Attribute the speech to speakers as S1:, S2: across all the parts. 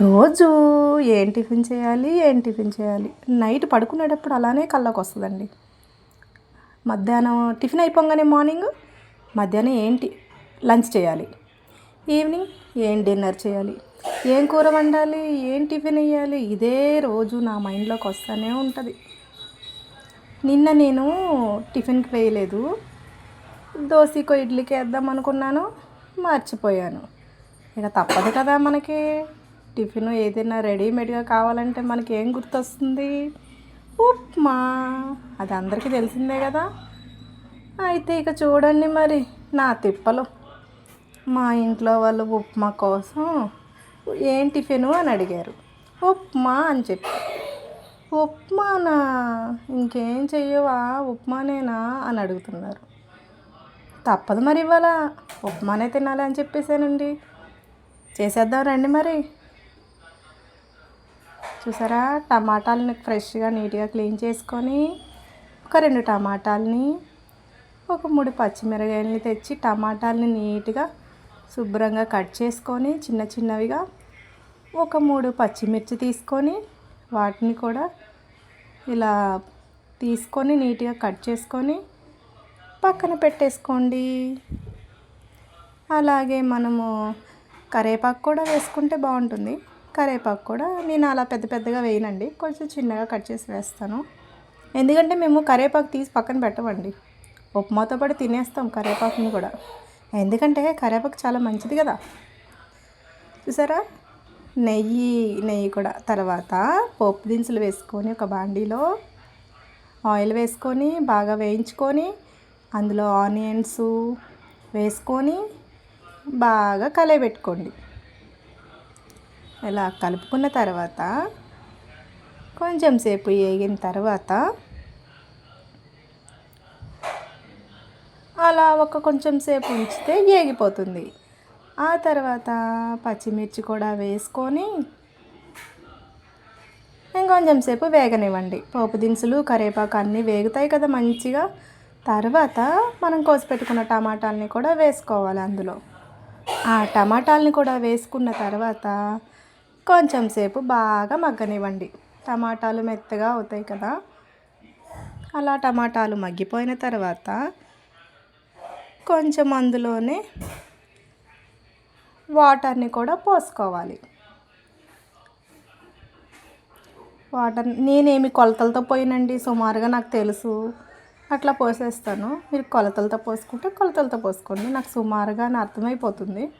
S1: రోజు ఏం టిఫిన్ చేయాలి ఏం టిఫిన్ చేయాలి? నైట్ పడుకునేటప్పుడు అలానే కళ్ళకు వస్తుందండి మధ్యాహ్నం టిఫిన్ అయిపోగానే మార్నింగ్ మధ్యాహ్నం ఏంటి లంచ్ చేయాలి. ఈవినింగ్ ఏం డిన్నర్ చేయాలి? ఏం కూర వండాలి? ఏం టిఫిన్ వేయాలి? ఇదే రోజు నా మైండ్లోకి వస్తూనే ఉంటుంది. నిన్న నేను టిఫిన్కి వేయలేదు. దోశకో ఇడ్లీకి వేద్దాం అనుకున్నాను. మర్చిపోయాను. ఇక తప్పదు కదా మనకి. టిఫిన్ ఏదైనా రెడీమేడ్గా కావాలంటే మనకి ఏం గుర్తొస్తుంది? ఉప్మా. అది అందరికీ తెలిసిందే కదా. అయితే ఇక చూడండి మరి నా తిప్పలు. మా ఇంట్లో వాళ్ళు ఉప్మా కోసం ఏం టిఫిను అని అడిగారు. ఉప్మా అని చెప్పి. ఉప్మానా? ఇంకేం చెయ్యవా? ఉప్మానేనా అని అడుగుతున్నారు. తప్పదు మరి ఇవాళ. ఉప్మానే తినాలి అని చెప్పేసానండి చేసేద్దాం రండి మరి. చూసారా? టమాటాలని ఫ్రెష్గా నీట్గా క్లీన్ చేసుకొని ఒక రెండు టమాటాలని ఒక మూడు పచ్చిమిరకాయలని తెచ్చి టమాటాలని నీట్గా శుభ్రంగా కట్ చేసుకొని చిన్న చిన్నవిగా ఒక మూడు పచ్చిమిర్చి తీసుకొని వాటిని కూడా ఇలా తీసుకొని నీట్గా కట్ చేసుకొని పక్కన పెట్టేసుకోండి. అలాగే మనము కరేపాకు కూడా వేసుకుంటే బాగుంటుంది. కరేపాకు కూడా నేను అలా పెద్ద పెద్దగా వేయనండి. కొంచెం చిన్నగా కట్ చేసి వేస్తాను. ఎందుకంటే మేము కరేపాకు తీసి పక్కన పెట్టమండి. ఉప్మాతో పాటు తినేస్తాం కరేపాకుని కూడా. ఎందుకంటే కరేపాకు చాలా మంచిది కదా. చూసారా? నెయ్యి నెయ్యి కూడా. తర్వాత పోపు దినుసులు వేసుకొని ఒక బాండీలో ఆయిల్ వేసుకొని బాగా వేయించుకొని అందులో ఆనియన్స్ వేసుకొని బాగా కలయబెట్టుకోండి. ఇలా కలుపుకున్న తర్వాత కొంచెం సేపు వేగిన తర్వాత అలా ఒక కొంచెం సేపు ఉంచితే వేగిపోతుంది. ఆ తర్వాత పచ్చిమిర్చి కూడా వేసుకొని ఇంకొంచెం సేపు వేగనివ్వండి. పోపు దినుసులు కరివేపాకు అన్నీ వేగుతాయి కదా మంచిగా. తర్వాత మనం కోసి పెట్టుకున్న టమాటాలని కూడా వేసుకోవాలి అందులో. ఆ టమాటాలని కూడా వేసుకున్న తర్వాత కొంచెం సేపు బాగా మగ్గనివ్వండి. టమాటాలు మెత్తగా అవుతాయి కదా. అలా టమాటాలు మగ్గిపోయిన తర్వాత కొంచెం అందులోనే వాటర్ని కూడా పోసుకోవాలి. వాటర్ నేనేమి కొలతలతో పోయినండి సుమారుగా నాకు తెలుసు. అట్లా పోసేస్తాను. మీరు కొలతలతో పోసుకుంటే కొలతలతో పోసుకోండి. నాకు సుమారుగా అర్థమైపోతుంది.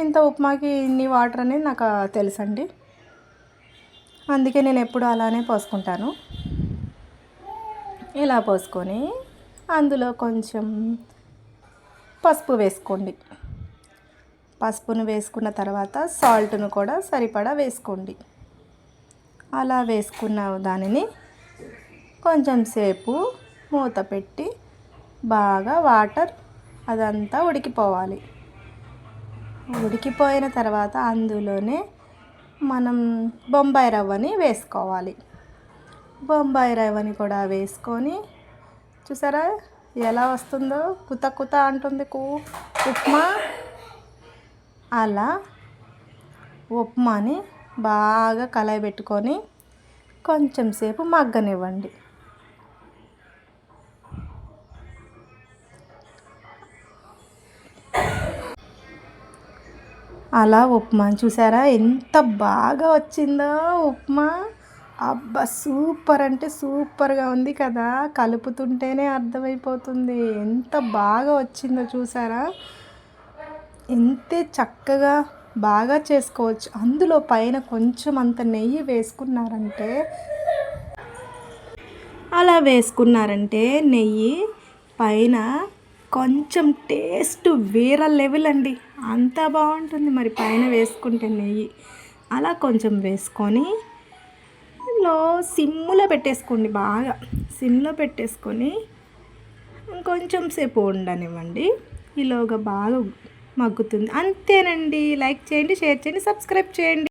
S1: ఇంత ఉప్మాకి ఇన్ని వాటర్ అనేది నాకు తెలుసండి. అందుకే నేను ఎప్పుడు అలానే పోసుకుంటాను. ఇలా పోసుకొని అందులో కొంచెం పసుపు వేసుకోండి. పసుపును వేసుకున్న తర్వాత సాల్ట్ను కూడా సరిపడా వేసుకోండి. అలా వేసుకున్న దానిని కొంచెం సేపు మూత పెట్టి బాగా వాటర్ అదంతా ఉడికిపోవాలి. ఉడికిపోయిన తర్వాత అందులోనే మనం బొంబాయి రవ్వని వేసుకోవాలి. బొంబాయి రవ్వని కూడా వేసుకొని చూసారా ఎలా వస్తుందో? కుత కుత అంటుంది కు ఉప్మా. అలా ఉప్మాని బాగా కలయబెట్టుకొని కొంచెం సేపు మగ్గనివ్వండి. అలా ఉప్మా చూసారా? ఎంత బాగా వచ్చిందో ఉప్మా. అబ్బా సూపర్ అంటే సూపర్గా ఉంది కదా. కలుపుతుంటేనే అర్థమైపోతుంది. ఎంత బాగా వచ్చిందో చూసారా? ఎంతే చక్కగా బాగా చేసుకోవచ్చు. అందులో పైన కొంచెం అంత నెయ్యి వేసుకున్నారంటే అలా వేసుకున్నారంటే నెయ్యి పైన కొంచెం టేస్ట్ వేరే లెవెల్ అండి. అంత బాగుంటుంది. మరి పైన వేసుకుంటే నెయ్యి. అలా కొంచెం వేసుకొని లో సిమ్లో పెట్టేసుకోండి బాగా. సిమ్లో పెట్టేసుకొని ఇంకొంచెం సేపు ఉండనివ్వండి. ఈలోగా బాగా మగ్గుతుంది. అంతేనండి. లైక్ చేయండి షేర్ చేయండి సబ్స్క్రైబ్ చేయండి.